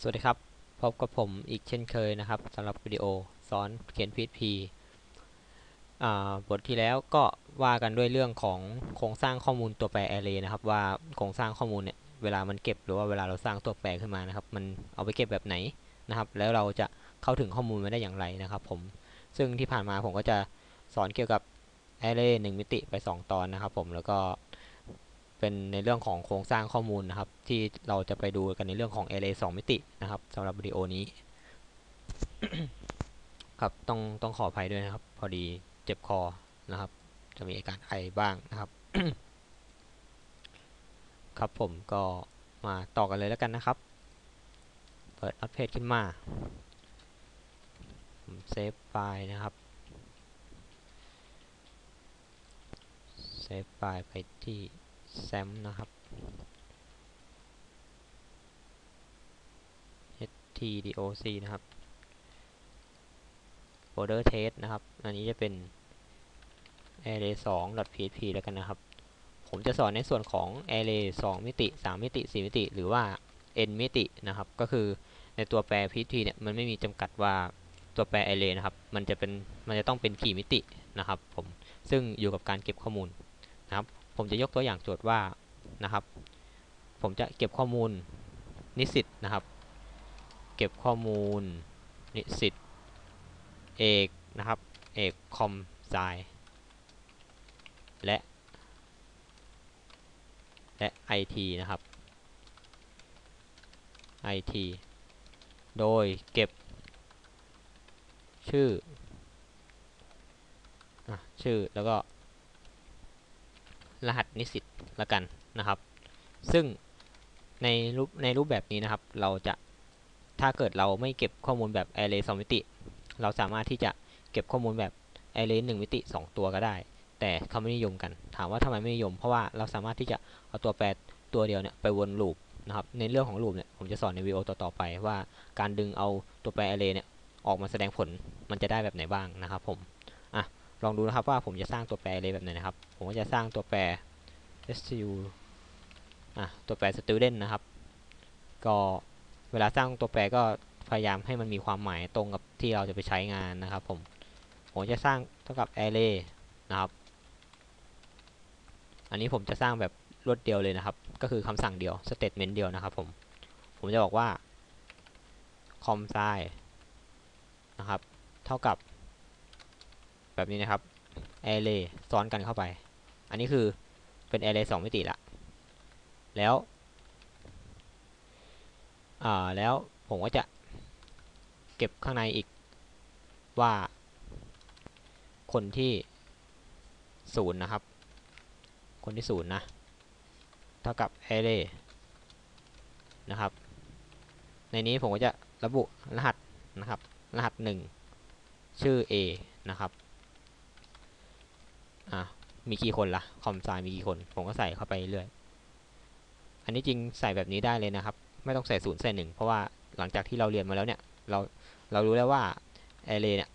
สวัสดีครับ พบกับผมอีกเช่นเคยนะครับสำหรับวิดีโอสอนเขียน PHP บทที่แล้วก็ว่ากันด้วยเรื่องของโครงสร้างข้อมูลตัวแปร array นะครับว่าโครงสร้างข้อมูลเนี่ยเวลามันเก็บหรือว่าเวลาเราสร้างตัวแปรขึ้นมานะครับ มันเอาไปเก็บแบบไหนนะครับ แล้วเราจะเข้าถึงข้อมูลมาได้อย่างไรนะครับผมซึ่งที่ผ่านมาผมก็จะสอนเกี่ยวกับ array 1มิติไป 2 ตอนนะครับผมแล้วก็ เป็นในเรื่องของโครงสร้างข้อมูลนะครับ ที่เราจะไปดูกันในเรื่องของ array 2 มิตินะครับสำหรับวิดีโอนี้ครับต้องต้องขออภัยด้วยนะครับ พอดีเจ็บคอนะครับ จะมีอาการไอบ้างนะครับ ครับผมก็มาต่อกันเลยแล้วกันนะครับ เปิดอัปเพจขึ้นมาเซฟไฟล์นะครับเซฟไฟล์ไปที่ sam นะครับ htdoc นะครับ folder test นะครับ อันนี้จะเป็น array 2 php แล้วกันนะครับ ผมจะสอนในส่วนของ array 2 มิติ 3 มิติ 4 มิติ หรือว่า n มิตินะครับ ก็คือในตัวแปร php เนี่ย มันไม่มีจำกัดว่าตัวแปร array นะครับ มันจะเป็น มันจะต้องเป็นกี่มิตินะครับผม ซึ่งอยู่กับการเก็บข้อมูลนะครับ ผมจะยกตัวอย่างโจทย์ว่านะครับ ผมจะเก็บข้อมูลนิสิตนะครับ เก็บข้อมูลนิสิตเอกนะครับเอกคอมไซและ และ IT นะครับ IT โดยเก็บ ชื่ออชื่อแล้วก็ รหัสนิสิตละกันนะครับ ซึ่งในรูปในรูปแบบนี้นะครับ เราจะถ้าเกิดเราไม่เก็บข้อมูลแบบ array 2มิติ เราสามารถที่จะเก็บข้อมูลแบบ array 1มิติ 2 ตัวก็ได้ แต่เขาไม่นิยมกัน ถามว่าทำไมไม่นิยม เพราะว่าเราสามารถที่จะเอาตัวแปรตัวเดียวเนี่ยไปวนลูปนะครับ ในเรื่องของลูปเนี่ยผมจะสอนในวิดีโอต่อๆไปว่าการดึงเอาตัวแปร array เนี่ยออกมาแสดงผลมันจะได้แบบไหนบ้างนะครับผม ลองดูนะครับว่าผมจะสร้างตัวแปร array แบบไหนนะครับ ผมก็จะสร้างตัวแปร stu อะตัวแปร student นะครับ ก็เวลาสร้างตัวแปรก็พยายามให้มันมีความหมายตรงกับที่เราจะไปใช้งานนะครับผมผมจะสร้างเท่ากับ array นะครับ อันนี้ผมจะสร้างแบบรวดเดียวเลยนะครับ ก็คือคำสั่งเดียว statement เดียวนะครับผมผมจะบอกว่า com size นะครับ เท่ากับ แบบนี้นะครับ array ซ้อนกันเข้าไป อันนี้คือเป็น array 2มิติละ แล้ว อ่า แล้วผมก็จะเก็บข้างในอีกว่าคนที่ศูนย์นะครับ คนที่ศูนย์นะ เท่ากับ array นะครับ ในนี้ผมก็จะระบุรหัสนะครับ รหัส 1 ชื่อ A นะครับ อ่ามีกี่คนละ่ะคอมไซมีกี่คน ผมก็ใส่เข้าไปเรื่อย อันนี้จริงใส่แบบนี้ได้เลยนะครับ ไม่ต้องใส่ศูนย์ใส่หนึ่งเพราะว่าหลังจากที่เราเรียนมาแล้วเนี่ย เราเรารู้แล้วว่า array เนี่ย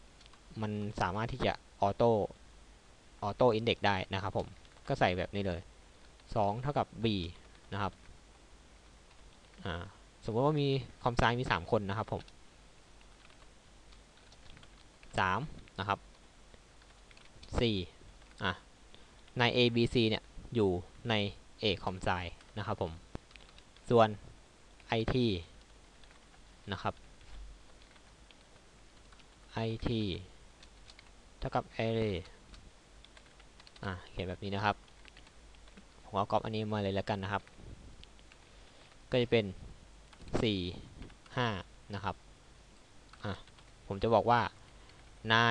มันสามารถที่จะออโต้ออโต้อินเด็กได้นะครับผมก็ใส่แบบนี้เลย 2 เท่ากับ b นะครับอ่าสมมติว่ามีคอมไซมี 3 คนนะครับผม3นะครับ4 อะใน A B C เนี่ยอยู่ใน A คอมไซนะครับผม ส่วน IT นะครับ IT เท่ากับ array อะเขียนแบบนี้นะครับ ผมเอาก๊อปอันนี้มาเลยแล้วกันนะครับ ก็จะเป็น 4 5 นะครับ อะ ผมจะบอกว่า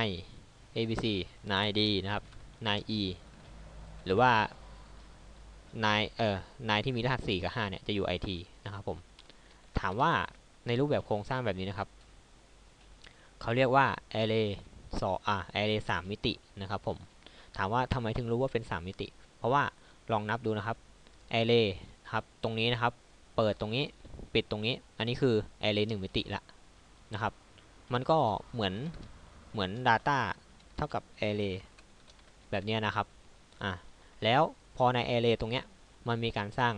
9 abc 9d นะครับ 9e หรือว่า9เอ่อ9ที่มีรหัส 4 กับ 5 เนี่ย จะอยู่ IT นะครับผม ถามว่าในรูปแบบโครงสร้างแบบนี้นะครับ เขาเรียกว่า array สออ่า array 3 มิตินะครับผม ถามว่าทำไมถึงรู้ว่าเป็น 3 มิติ เพราะว่าลองนับดูนะครับ array ครับ ตรงนี้นะครับ เปิดตรงนี้ ปิดตรงนี้ อันนี้คือ array 1 มิติละนะครับ มันก็เหมือน เหมือน data เท่ากับ array แบบนี้นะครับอะแล้วพอใน array ตรงเนี้ยมันมีการสร้าง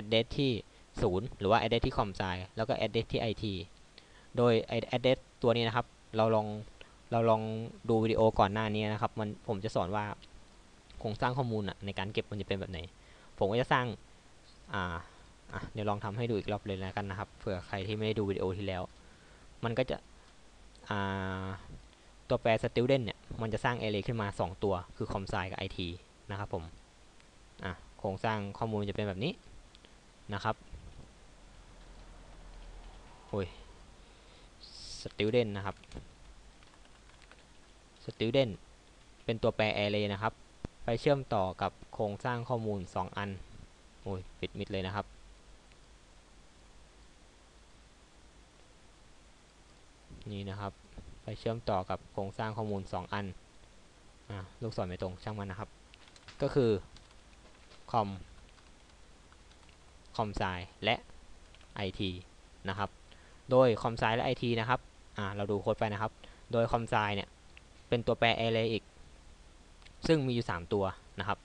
address ที่ 0 หรือว่า address ที่ com ไซแล้วก็ address ที่ IT โดย address ตัวนี้นะครับ เราลองเราลองดูวิดีโอก่อนหน้านี้นะครับ มันผมจะสอนว่าโครงสร้างข้อมูลอะในการเก็บมันจะเป็นแบบไหน ผมก็จะสร้างอ่าอะเดี๋ยวลองทำให้ดูอีกรอบเลยแล้วกันนะครับเผื่อใครที่ไม่ได้ดูวิดีโอที่แล้ว มันก็จะอ่า ตัวแปร student เนี่ย มันจะสร้าง array ขึ้นมา 2 ตัว คือ com s i กับ it นะครับผม อะ โครงสร้างข้อมูลจะเป็นแบบนี้นะครับโอ้ย student นะครับ student เป็นตัวแปร array นะครับ ไปเชื่อมต่อกับโครงสร้างข้อมูล 2 อัน โอ้ย ปิดมิดเลยนะครับนี่นะครับ ไปเชื่อมต่อกับโครงสร้างข้อมูล 2 อันอ่าลูกศรไม่ตรงช่างมันนะครับ ก็คือ com com s i และ it นะครับ โดย com s i และ it นะครับอ่าเราดูโค้ดไปนะครับ โดย com s i เนี่ยเป็นตัวแปร array อีก ซึ่งมีอยู่ 3 ตัวนะครับ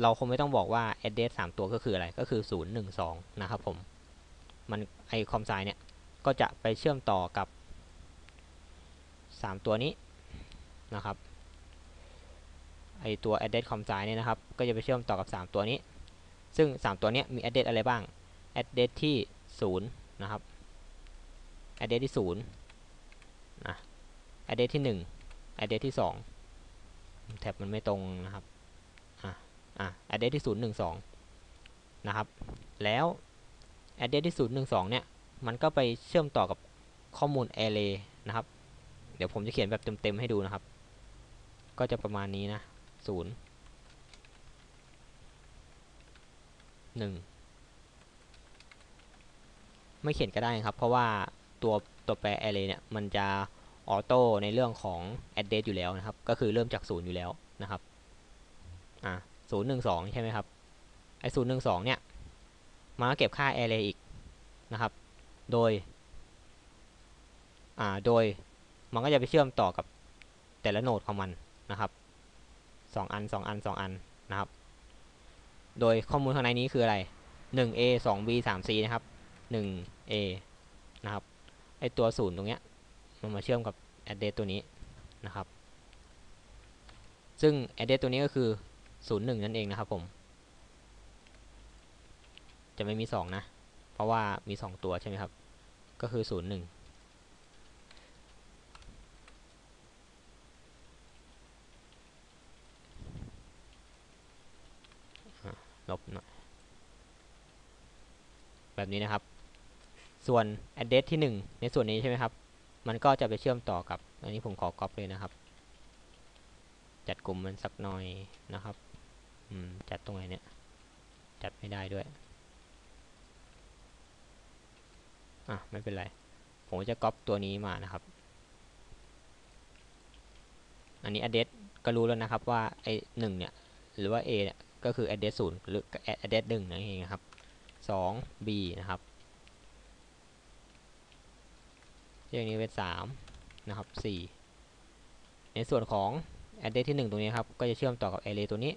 เราคงไม่ต้องบอกว่า address 3 ตัวก็คืออะไร ก็คือ 0 1 2 นะครับผม มันไอ com s i เนี่ย ก็จะไปเชื่อมต่อกับ 3 ตัวนี้นะครับไอตัว address com s i เนี่ยนะครับ ก็จะไปเชื่อมต่อกับ 3 ตัวนี้ ซึ่ง 3 ตัวนี้มี address อะไรบ้าง address ที่ 0 นะครับ address ที่0นะ address ที่ 1 address ที่ 2 แท็บมันไม่ตรงนะครับ อะ อะ address ที่ 0 1 2 นะครับ แล้ว address ที่ 0 1 2 เนี่ย มันก็ไปเชื่อมต่อกับข้อมูล array นะครับ เดี๋ยวผมจะเขียนแบบเต็มๆให้ดูนะครับ ก็จะประมาณนี้นะ0 1ไม่เขียนก็ได้ครับ เพราะว่าตัวตัวแปร array เนี่ย มันจะออโต้ในเรื่องของ address อยู่แล้วนะครับ ก็คือเริ่มจาก0อยู่แล้วนะครับ อะ0 1 2ใช่ไหมครับ ไอ้0 1 2เนี่ยมันก็เก็บค่า array อีกนะครับ โดย อ่า โดย มันก็จะไปเชื่อมต่อกับแต่ละโนดของมันนะครับ 2 อัน 2 อัน 2 อันนะครับ โดยข้อมูลข้างในนี้คืออะไร 1a 2b 3c นะครับ 1a นะครับ ไอตัว0ตรงเนี้ยมันมาเชื่อมกับ address ตัวนี้นะครับ ซึ่ง address ตัวนี้ก็คือ 01 นั่นเองนะครับผม จะไม่มี 2 นะ เพราะว่ามี 2 ตัวใช่ไหมครับ ก็คือ 01 ลบหน่อยแบบนี้นะครับ ส่วน address ที่ 1 ในส่วนนี้ใช่ไหมครับ มันก็จะไปเชื่อมต่อกับอันนี้ผมขอก๊อปเลยนะครับ จัดกลุ่มมันสักหน่อยนะครับอืมจัดตรงไหนเนี่ย จัดไม่ได้ด้วย อะ ไม่เป็นไร ผมจะก๊อปตัวนี้มานะครับ อันนี้ address ก็รู้แล้วนะครับว่าไอ้หนึ่งเนี่ย หรือว่า a เนี่ย ก็คือ address 0หรือ address 1นั่นเองครับ 2 b นะครับเรื่องนี้เป็น 3 นะครับ 4 ในส่วนของ address ที่ 1 ตรงนี้ครับ ก็จะเชื่อมต่อกับ array ตัวนี้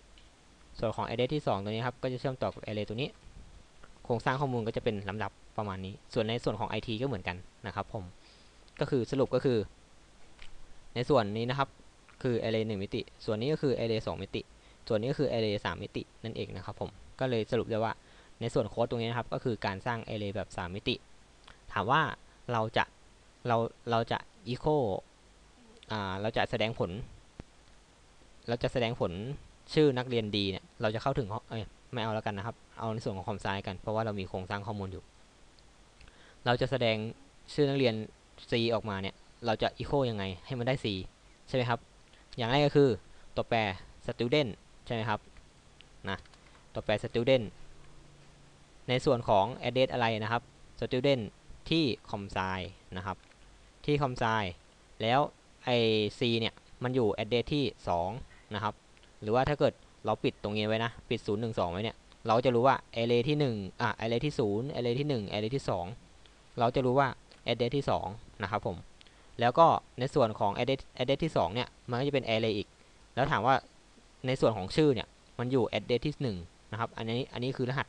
ส่วนของ address ที่ 2 ตัวนี้ครับ ก็จะเชื่อมต่อกับ array ตัวนี้ โครงสร้างข้อมูลก็จะเป็นลำดับประมาณนี้ ส่วนในส่วนของ IT ก็เหมือนกันนะครับผม ก็คือสรุปก็คือ ในส่วนนี้นะครับ คือ array 1 มิติ ส่วนนี้ก็คือ array 2 มิติ ส่วนนี้คือ array 3 มิตินั่นเองนะครับผม ก็เลยสรุปได้ว่าในส่วนโค้ดตรงนี้นะครับ ก็คือการสร้าง array แบบ 3 มิติ ถามว่าเราจะเราเราจะ echo อ่าเราจะแสดงผล เราจะแสดงผลชื่อนักเรียนดีเนี่ย เราจะเข้าถึงเอ้ยไม่เอาแล้วกันนะครับ เอาในส่วนของคอมไซกัน เพราะว่าเรามีโครงสร้างข้อมูลอยู่ เราจะแสดงชื่อนักเรียน C ออกมาเนี่ย เราจะ echo ยังไงให้มันได้ C ใช่ไหมครับ อย่างแรกก็คือตัวแปร student ใช่ไหมครับนะตัวแปร student ในส่วนของ address อะไรนะครับ student ที่ com s i นะครับ ที่ com s i แล้วไอ c เนี่ยมันอยู่ address ที่ 2 นะครับ หรือว่าถ้าเกิดเราปิดตรงนี้ไว้นะ ปิด 0 1 2 ไว้เนี่ย เราจะรู้ว่า array ที่1อะ array ที่0 array ที่1 array ที่ 2 เราจะรู้ว่า address ที่ 2 นะครับผม แล้วก็ในส่วนของ address address ที่ 2 เนี่ย มันก็จะเป็น array อีก แล้วถามว่า ในส่วนของชื่อเนี่ยมันอยู่ address ที่1นะครับ อันนี้อันนี้คือรหัส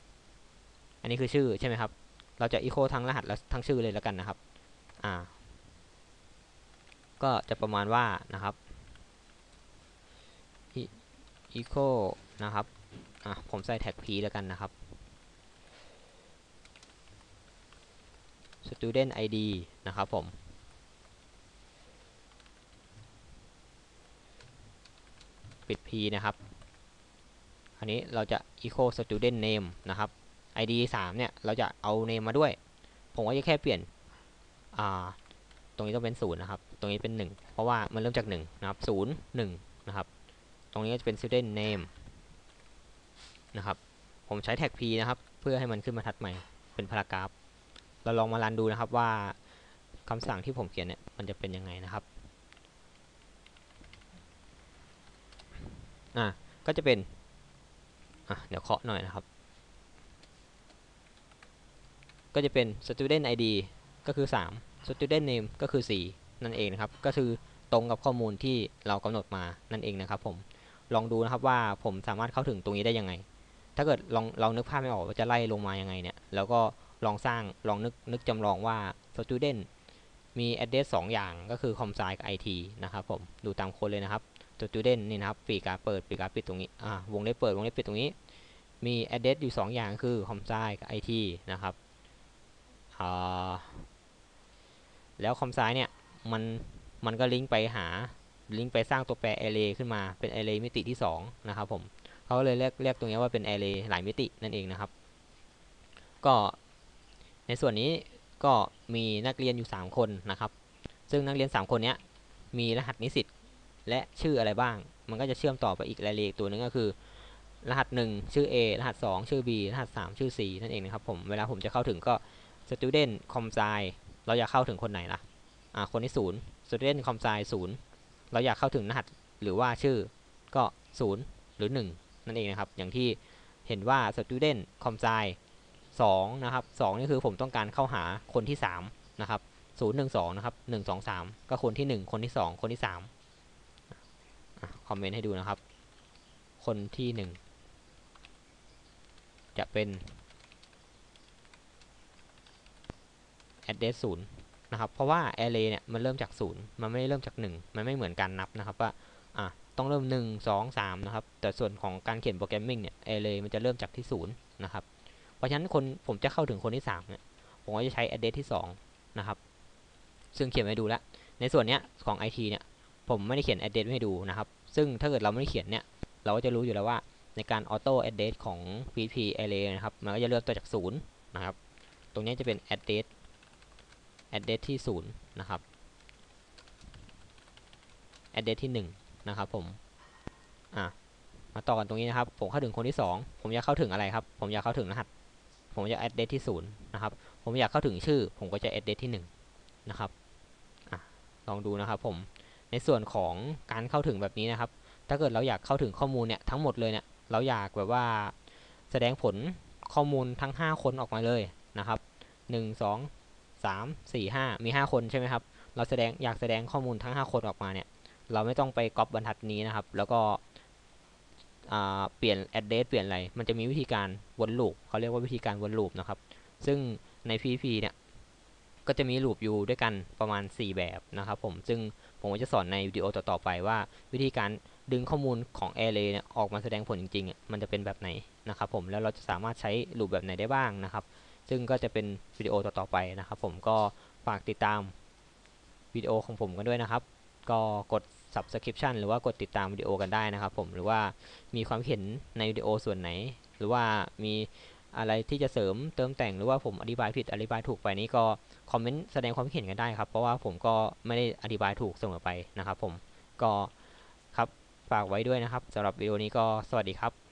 อันนี้คือชื่อใช่ไหมครับ เราจะ echo ทั้งรหัสและทั้งชื่อเลยแล้วกันนะครับ อ่า ก็จะประมาณว่านะครับ echo นะครับ อะผมใส่แท็ก p แล้วกันนะครับ student id นะครับผม ปิด p นะครับ อันนี้เราจะ echo student name นะครับ id 3เนี่ย เราจะเอา name มาด้วย ผมก็จะแค่เปลี่ยน อ่า ตรงนี้ต้องเป็น0นะครับ ตรงนี้เป็น 1 เพราะว่ามันเริ่มจาก 1 นะครับ 0 1 นะครับ ตรงนี้ก็จะเป็น student name นะครับ ผมใช้แท็ก p นะครับ เพื่อให้มันขึ้นมาทัดใหม่ เป็นพารากราฟ เราลองมารันดูนะครับว่าคำสั่งที่ผมเขียนเนี่ย มันจะเป็นยังไงนะครับ อะก็จะเป็นอะเดี๋ยวเคาะหน่อยนะครับ ก็จะเป็น student id ก็คือ 3 student name ก็คือ 4 นั่นเองนะครับ ก็คือตรงกับข้อมูลที่เรากำหนดมานั่นเองนะครับผมลองดูนะครับว่าผมสามารถเข้าถึงตรงนี้ได้ยังไง ถ้าเกิดลองลองนึกภาพไม่ออกว่าจะไล่ลงมายังไงเนี่ย แล้วก็ลองสร้างลองนึกนึกจำลองว่า student มี address 2 อย่างก็คือ com sci กับ it นะครับผมดูตามค้ดเลยนะครับ student นี่นะครับปีกาเปิดปีกาปิดตรงนี้อ่าวงเล็บเปิดวงเล็บปิดตรงนี้ มี address อยู่ 2 อย่างคือ com sci กับ it นะครับอ่าแล้ว com sci เนี่ยมันมันก็ลิงก์ไปหาลิงก์ไปสร้างตัวแปร array ขึ้นมาเป็น array มิติที่ 2 นะครับผมเขาเลยเรียกเรียกตรงนี้ว่าเป็น array หลายมิตินั่นเองนะครับ ก็ในส่วนนี้ก็มีนักเรียนอยู่ 3 คนนะครับ ซึ่งนักเรียน 3 คนนี้มีรหัสนิสิต และชื่ออะไรบ้าง มันก็จะเชื่อมต่อไปอีกรายละเอียดตัวนึงก็คือ รหัส 1 ชื่อ A รหัส 2 ชื่อ B รหัส 3 ชื่อ C นั่นเองนะครับผมเวลาผมจะเข้าถึงก็ student com sci เราอยากเข้าถึงคนไหนล่ะอ่าคนที่0 student com sci 0เราอยากเข้าถึงรหัสหรือว่าชื่อก็0หรือ 1 นั่นเองนะครับ อย่างที่เห็นว่า student com sci 2นะครับ2นี่คือผมต้องการเข้าหาคนที่3นะครับ0 1 2นะครับ1 2 3 ก็คนที่ 1 คนที่ 2 คนที่ 3 อมเมนต์ให้ดูนะครับ คนที่1จะเป็น address 0นะครับ เพราะว่า array เนี่ยมันเริ่มจาก 0 มันไม่ได้เริ่มจาก 1 มันไม่เหมือนการนับนะครับว่าอะต้องเริ่ม 1 2 3 นะครับ แต่ส่วนของการเขียนโปรแกรมมิ่งเนี่ย array มันจะเริ่มจากที่ 0 นะครับ เพราะฉะนั้นคนผมจะเข้าถึงคนที่3เนี่ยผมก็จะใช้ address ที่ 2 นะครับ ซึ่งเขียนไว้ดูแล้ว ในส่วนเนี้ยของ IT เนี่ยผมไม่ได้เขียน address ไว้ให้ดูนะครับ ซึ่งถ้าเกิดเราไม่ได้เขียนเนี่ย เราก็จะรู้อยู่แล้วว่าในการ auto address ของ PHP array นะครับ มันก็จะเริ่มต้นจาก0นะครับ ตรงนี้จะเป็น address address ที่0นะครับ address ที่1นะครับผม อะ มาต่อกันตรงนี้นะครับ ผมเข้าถึงคนที่ 2 ผมอยากเข้าถึงอะไรครับ ผมอยากเข้าถึงรหัส ผมจะ address ที่0นะครับ ผมอยากเข้าถึงชื่อ ผมก็จะ address ที่1นะครับ อะ ลองดูนะครับผม ในส่วนของการเข้าถึงแบบนี้นะครับ ถ้าเกิดเราอยากเข้าถึงข้อมูลเนี่ยทั้งหมดเลยเนี่ยเราอยากแบบว่าแสดงผลข้อมูลทั้ง 5 คนออกมาเลยนะครับ 1 2 3 4 5 มี 5 คนใช่ไหมครับ เราแสดงอยากแสดงข้อมูลทั้ง 5 คนออกมาเนี่ย เราไม่ต้องไปก๊อปบรรทัดนี้นะครับ แล้วก็เปลี่ยน address เปลี่ยนอะไร มันจะมีวิธีการวนลูปเขาเรียกว่าวิธีการวนลูปนะครับ ซึ่งใน PHP เนี่ย ก็จะมีลูปอยู่ด้วยกันประมาณ 4 แบบนะครับผม ซึ่ง ผมก็จะสอนในวิดีโอต่อๆไปว่า วิธีการดึงข้อมูลของ array เนี่ยออกมาแสดงผลจริงๆ มันจะเป็นแบบไหนนะครับผมแล้วเราจะสามารถใช้ลูปแบบไหนได้บ้างนะครับ ซึ่งก็จะเป็นวิดีโอต่อๆไปนะครับ ผมก็ฝากติดตามวิดีโอของผมกันด้วยนะครับ ก็กด subscription หรือว่ากดติดตามวิดีโอกันได้นะครับ ผมหรือว่ามีความเห็นในวิดีโอส่วนไหน หรือว่ามี อะไรที่จะเสริมเติมแต่งหรือว่าผมอธิบายผิดอธิบายถูกไปนี้ก็คอมเมนต์แสดงความคิดเห็นกันได้ครับ เพราะว่าผมก็ไม่ได้อธิบายถูกเสมอไปนะครับผมก็ครับฝากไว้ด้วยนะครับสำหรับวิดีโอนี้ก็สวัสดีครับ